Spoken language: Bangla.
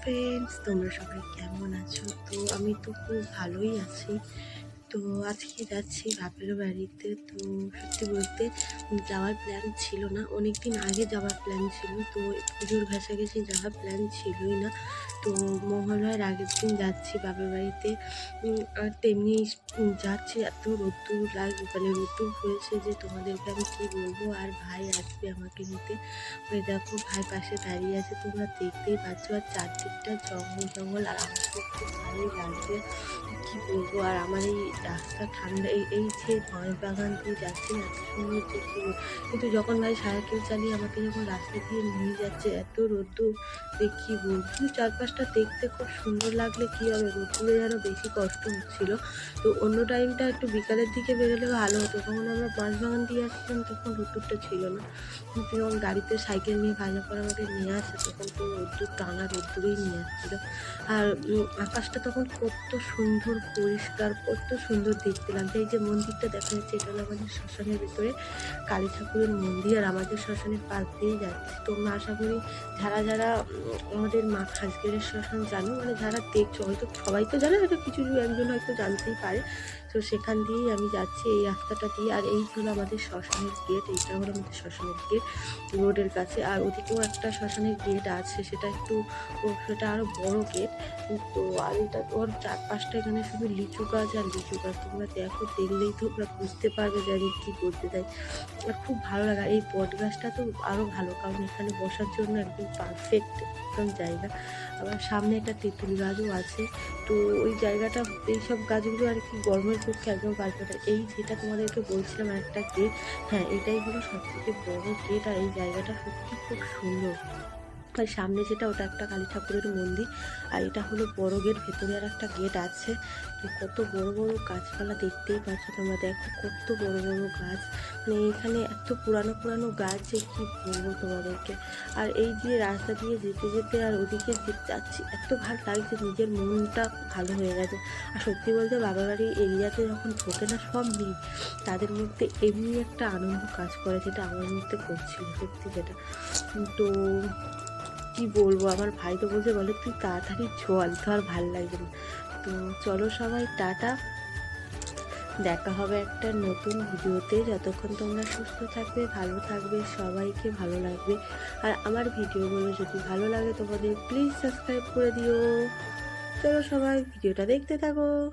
ফ্রেন্ডস তোমরা সবাই কেমন আছো? তো আমি তো খুব ভালোই আছি। তো আজকে যাচ্ছি বাপের বাড়িতে। তো সত্যি বলতে যাওয়ার প্ল্যান ছিল না। অনেক দিন আগে যাওয়ার প্ল্যান ছিল। তো পুজোর ঘাসাঘাসি যাওয়ার প্ল্যান ছিলই না। তো মহালয়ার আগের দিন যাচ্ছি বাপের বাড়িতে। আর তেমনি যাচ্ছি এত রোদ্দুর লাগবে মানে রোদ্দুর হয়েছে যে তোমাদেরকে আমি কী বলব? আর ভাই আসবে আমাকে নিতে। ওই দেখো ভাই পাশে দাঁড়িয়ে আছে। তোমরা দেখতেই পাচ্ছ আর চারদিকটা জঙ্গল জঙ্গল আর আমার খুব ভালোই লাগছে। কি বলব? আর আমার এই রাস্তা ঠান্ডা, এই এই যে বাঁশ বাগান দিয়ে যাচ্ছে এত সুন্দর বলব। কিন্তু যখন ভাই সাইকেল চালিয়ে আমাকে যখন রাস্তা দিয়ে নিয়ে যাচ্ছে, এত রোদ্দুর, যে কি বলব? চারপাশটা দেখতে খুব সুন্দর লাগলে কি হবে? রোদ্দুরে যেন বেশি কষ্ট হচ্ছিল। তো অন্য টাইমটা একটু বিকালের দিকে বেরোলে ভালো হতো। তখন আমরা বাঁশ বাগান দিয়ে আসছিলাম, তখন রোদ্দুরটা ছিল না। কিন্তু যখন গাড়িতে সাইকেল নিয়ে ভাজা করে আমাকে নিয়ে আসে, তখন তো রোদ্দুর, টানা রোদ্দুরেই নিয়ে আসছিল। আর আকাশটা তখন কত সুন্দর পরিষ্কার, কত সুন্দর দেখতে লাগছে এই যে মন্দিরটা দেখা যাচ্ছে, এটা হলো আমাদের শ্মশানের ভিতরে কালী ঠাকুরের মন্দির আর আমাদের শ্মশানের পাশ দিয়ে যাচ্ছে। তো তোমরা আশা করি যারা যারা আমাদের মা খাসগেরের শ্মশান জানো মানে যারা দেখছ, হয়তো সবাই তো জানে, হয়তো কিছু একজন হয়তো জানতেই পারে। তো সেখান দিয়েই আমি যাচ্ছি এই রাস্তাটা দিয়ে। আর এই হলো আমাদের শ্মশানের গেট, এইটা হলো আমাদের শ্মশানের গেট, রোডের কাছে। আর ওদিকেও একটা শ্মশানের গেট আছে, সেটা একটু সেটা আরও বড় গেট। তো আর এটা ওর চারপাশটা এখানে শুধু লিচু গাছ আর লিচু গাছ। তোমরা দেখো, দেখলেই তো তোমরা বুঝতে পারবে যে আমি কী করতে চাই। আর খুব ভালো লাগে। এই বট গাছটা তো আরও ভালো, কারণ এখানে বসার জন্য একদম পারফেক্ট একদম জায়গা। আবার সামনে একটা তেঁতুল গাছও আছে। তো ওই জায়গাটা, এইসব গাছগুলো আর কি গরমের পক্ষে একদম পারফেক্ট এই যেটা তোমাদেরকে বলছিলাম একটা গেট হ্যাঁ এটাই হলো সব থেকে বড় গেট আর এই জায়গাটা সত্যি খুব সুন্দর। আর সামনে যেটা, ওটা একটা কালী ঠাকুরের মন্দির। আর এটা হলো বড় গেট, ভেতরে আর একটা গেট আছে। কত বড় বড় গাছপালা দেখতেই পাচ্ছ তোমরা। দেখো কত বড় বড় গাছ। মানে এখানে এত পুরানো পুরানো গাছ যে কি বলব তোমাদেরকে। আর এই যে রাস্তা দিয়ে যেতে যেতে আর ওদিকে যাচ্ছি, এত ভালো লাগছে, নিজের মনটা ভালো হয়ে গেছে। আর সত্যি বলতে বাবা বাড়ির এরিয়াতে যখন ঢোকে না সব মিল তাদের মধ্যে এমনি একটা আনন্দ কাজ করে, যেটা আমার মধ্যে করছিল সত্যি যেটা তো কি বলব? আমার ভাই তো বলছে, বলে তুই তাড়াতাড়ি চল তো আর ভালো লাগবে না। তো চলো সবাই, টাটা। দেখা হবে একটা নতুন ভিডিওতে। যতক্ষণ তোমরা সুস্থ থাকবে, ভালো থাকবে, সবাইকে ভালো লাগবে। আর আমার ভিডিওগুলো যদি ভালো লাগে তোমাদের প্লিজ সাবস্ক্রাইব করে দিও। চলো সবাই, ভিডিওটা দেখতে থাকো।